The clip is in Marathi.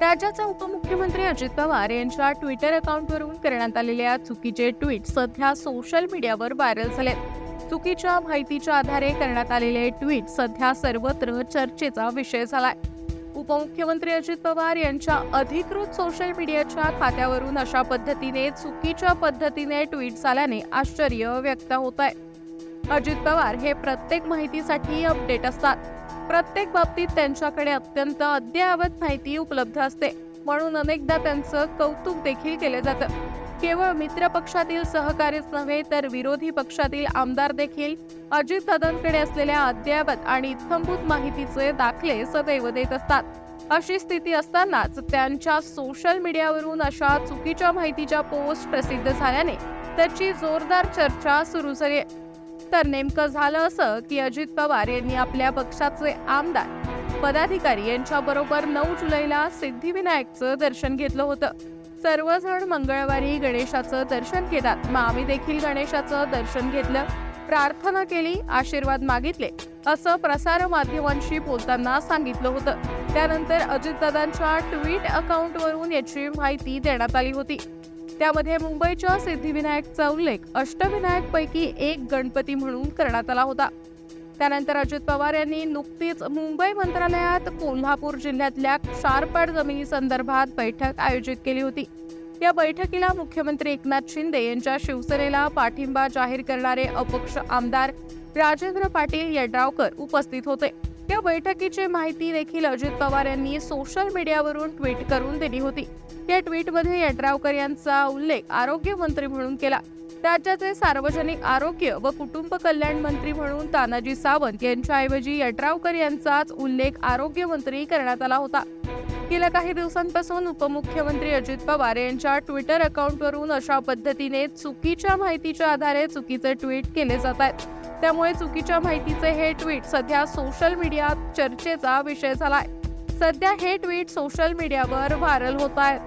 राज्याचे उपमुख्यमंत्री अजित पवार यांच्या ट्विटर अकाउंटवरून करण्यात आलेल्या चुकीचे ट्विट सध्या सोशल मीडियावर व्हायरल झाले चुकीच्या माहितीच्या आधारे करण्यात आलेले ट्विट सध्या सर्वत्र चर्चेचा विषय झालाय. उपमुख्यमंत्री अजित पवार यांच्या अधिकृत सोशल मीडियाच्या खात्यावरून अशा पद्धतीने चुकीच्या पद्धतीने ट्विट झाल्याने आश्चर्य व्यक्त होत आहे अजित पवार हे प्रत्येक माहितीसाठी अपडेट असतात. प्रत्येक बाबतीत त्यांच्याकडे अत्यंत अद्ययावत माहिती उपलब्ध असते. म्हणून अनेकदा त्यांचं कौतुक देखील केलं जातं. केवळ मित्र पक्षातील सहकारीच नव्हे तर विरोधी पक्षातील आमदार देखील अजित दादांकडे असलेल्या अद्ययावत आणि इत्थंभूत माहितीचे दाखले सदैव देत असतात. अशी स्थिती असतानाच त्यांच्या सोशल मीडियावरून अशा चुकीच्या माहितीच्या पोस्ट प्रसिद्ध झाल्याने त्याची जोरदार चर्चा सुरू झाली आहे. तर नेमकं झालं असं की अजित पवार यांनी आपल्या पक्षाचे आमदार पदाधिकारी यांच्याबरोबर नऊ जुलैला सिद्धिविनायकचं दर्शन घेतलं होतं. सर्वजण मंगळवारी गणेशाचं दर्शन घेतात. मग आम्ही देखील गणेशाचं दर्शन घेतलं. प्रार्थना केली आशीर्वाद मागितले असं प्रसार माध्यमांशी बोलताना सांगितलं होतं. त्यानंतर अजितदादांच्या ट्विट अकाउंटवरून याची माहिती देण्यात आली होती. त्यामध्ये मुंबईच्या सिद्धिविनायकचा उल्लेख अष्टविनायकपैकी एक गणपती म्हणून करण्यात आला होता. त्यानंतर अजित पवार यांनी नुकतीच मुंबई मंत्रालयात कोल्हापूर जिल्ह्यातल्या क्षारपाड जमिनी संदर्भात बैठक आयोजित केली होती. या बैठकीला मुख्यमंत्री एकनाथ शिंदे यांच्या शिवसेनेला पाठिंबा जाहीर करणारे अपक्ष आमदार राजेंद्र पाटील यड्रावकर उपस्थित होते. या बैठकीची माहिती देखील अजित पवार यांनी सोशल मीडियावरून ट्विट करून दिली होती. या ट्विटमध्ये यड्रावकर यांचा उल्लेख आरोग्य मंत्री म्हणून केला. राज्याचे सार्वजनिक आरोग्य व कुटुंब कल्याण मंत्री म्हणून तानाजी सावंत यांच्याऐवजी यड्रावकर यांचाच उल्लेख आरोग्य मंत्री करण्यात आला होता. गेल्या काही दिवसांपासून उपमुख्यमंत्री अजित पवार यांच्या ट्विटर अकाउंटवरून अशा पद्धतीने चुकीच्या माहितीच्या आधारे चुकीचे ट्विट केले जात आहेत. त्यामुळे चुकीच्या माहितीचे हे ट्विट सध्या सोशल मीडियात चर्चेचा विषय झालाय. सध्या हे ट्विट सोशल मीडियावर व्हायरल होत आहेत.